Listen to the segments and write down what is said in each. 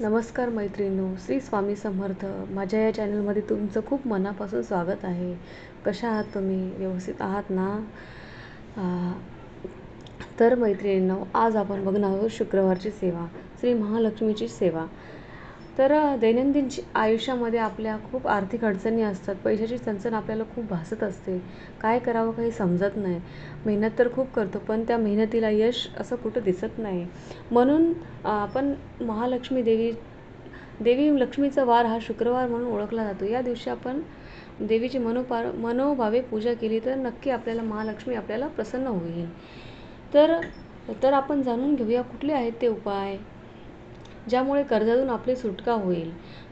नमस्कार मैत्रिणींनो श्री स्वामी समर्थ. माझ्या या चॅनलमध्ये तुमचं खूप मनापासून स्वागत आहे. कशा आहात तुम्ही? व्यवस्थित आहात ना? आ, तर मैत्रिणींनो आज आपण बघणार आहोत शुक्रवारची सेवा श्री महालक्ष्मीची सेवा. तर दैनंदिन जी- आयुष्यामध्ये आपल्या खूप आर्थिक अडचणी असतात पैशाची चणचण आपल्याला खूप भासत असते. काय करावं काही समजत नाही. मेहनत तर खूप करतो पण त्या मेहनतीला यश असं कुठं दिसत नाही. म्हणून आपण महालक्ष्मी देवी देवी लक्ष्मीचा वार हा शुक्रवार म्हणून ओळखला जातो. या दिवशी आपण देवीची मनोपार मनोभावे पूजा केली तर नक्की आपल्याला महालक्ष्मी आपल्याला प्रसन्न होईल. तर तर आपण जाणून घेऊया कुठले आहेत ते उपाय. ज्यामुळे कर्जातून आपली सुटका होईल.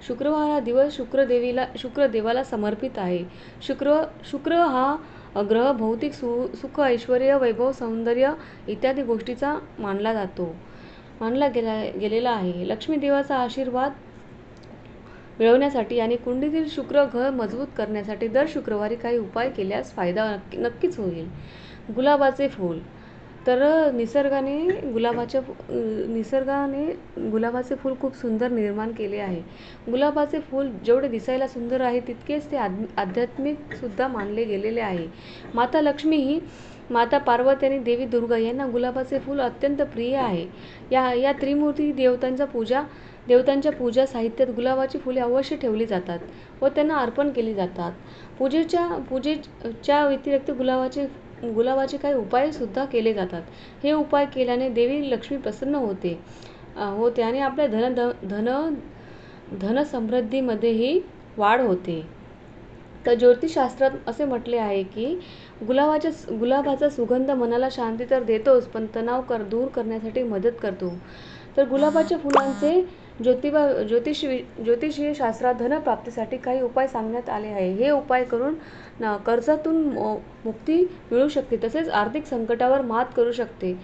शुक्रवार हा दिवस शुक्रदेवीला शुक्रदेवाला समर्पित आहे. शुक्र शुक्र हा ग्रह भौतिक सु सुख ऐश्वर वैभव सौंदर्य इत्यादी गोष्टीचा मानला जातो. मानला गेला गेलेला आहे. लक्ष्मी देवाचा आशीर्वाद मिळवण्यासाठी आणि कुंडीतील शुक्र ग्रह मजबूत करण्यासाठी दर शुक्रवारी काही उपाय केल्यास फायदा नक्की नक्कीच होईल. गुलाबाचे फूल तर निसर्गाने गुलाबाच्या निसर्गाने गुलाबाचे फूल खूप सुंदर निर्माण केले आहे. गुलाबाचे फूल जेवढे दिसायला सुंदर आहे तितकेच ते आध् आध्यात्मिक सुद्धा मानले गेलेले आहे. माता लक्ष्मी ही माता पार्वती आणि देवी दुर्गा यांना गुलाबाचे फूल अत्यंत प्रिय आहे. या या त्रिमूर्ती देवतांचा पूजा देवतांच्या पूजा साहित्यात गुलाबाची फुले अवश्य ठेवली जातात व त्यांना अर्पण केली जातात. पूजेच्या पूजेच्या व्यतिरिक्त गुलाबाचे गुलाबाचे काही उपायसुद्धा केले जातात. हे उपाय केल्याने देवी लक्ष्मी प्रसन्न होते. होते आणि आपल्या धन धन धनसमृद्धीमध्येही वाढ होते. तर ज्योतिषशास्त्रात असे म्हटले आहे की गुलाबाच्या गुलाबाचा सुगंध मनाला शांती तर देतोच पण तणाव कर दूर करण्यासाठी मदत करतो. तर गुलाबाच्या फुलांचे ज्योतिबा ज्योतिष ज्योतिषीय शास्त्रात धनप्राप्तीसाठी काही उपाय सांगण्यात आले आहे. हे उपाय करून न- कर्जातून मुक्ती मिळू शकते तसेच आर्थिक संकटावर मात करू शकते.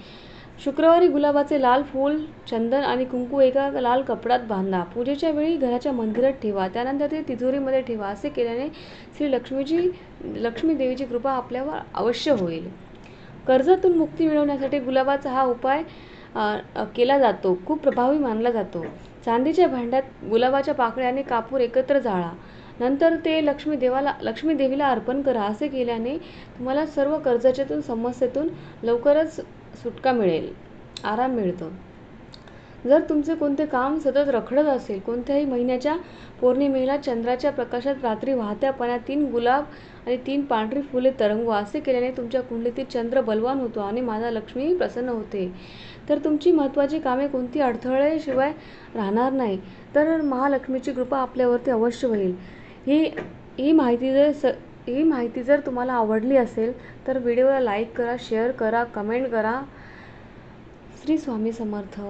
शुक्रवारी गुलाबाचे लाल फूल चंदन आणि कुंकू एका लाल कपड्यात बांधा. पूजेच्या वेळी घराच्या मंदिरात ठेवा. त्यानंतर ते तिजोरीमध्ये ठेवा. असे केल्याने श्री लक्ष्मीची लक्ष्मी देवीची कृपा आपल्यावर अवश्य होईल. कर्जातून मुक्ती मिळवण्यासाठी गुलाबाचा हा उपाय केला जातो. खूप प्रभावी मानला जातो. चांदीच्या भांड्यात गुलाबाच्या पाकळ्या आणि कापूर एकत्र जाळा नंतर ते लक्ष्मी देवाला लक्ष्मी देवीला अर्पण करा असे केल्याने तुम्हाला सर्व कर्जाच्यातून समस्येतून लवकरच सुटका मिळेल. आराम मिळतो. जर तुमचे कोणते काम सतत रखडत असेल कोणत्याही महिन्याच्या पौर्णिमेला चंद्राच्या प्रकाशात रात्री वाहत्या पाण्यात तीन गुलाब आणि तीन पांढरी फुले तरंगवा असे केल्याने तुमच्या कुंडलीतील चंद्र बलवान होतो आणि माता लक्ष्मी प्रसन्न होते. तर तुमची महत्त्वाची कामे कोणती? अडथळेशिवाय राहणार नाही. तर महालक्ष्मीची कृपा आपल्यावरती अवश्य होईल. ही ही माहिती जर स ही माहिती जर तुम्हाला आवडली असेल तर व्हिडिओला लाईक करा शेअर करा कमेंट करा. श्री स्वामी समर्थ.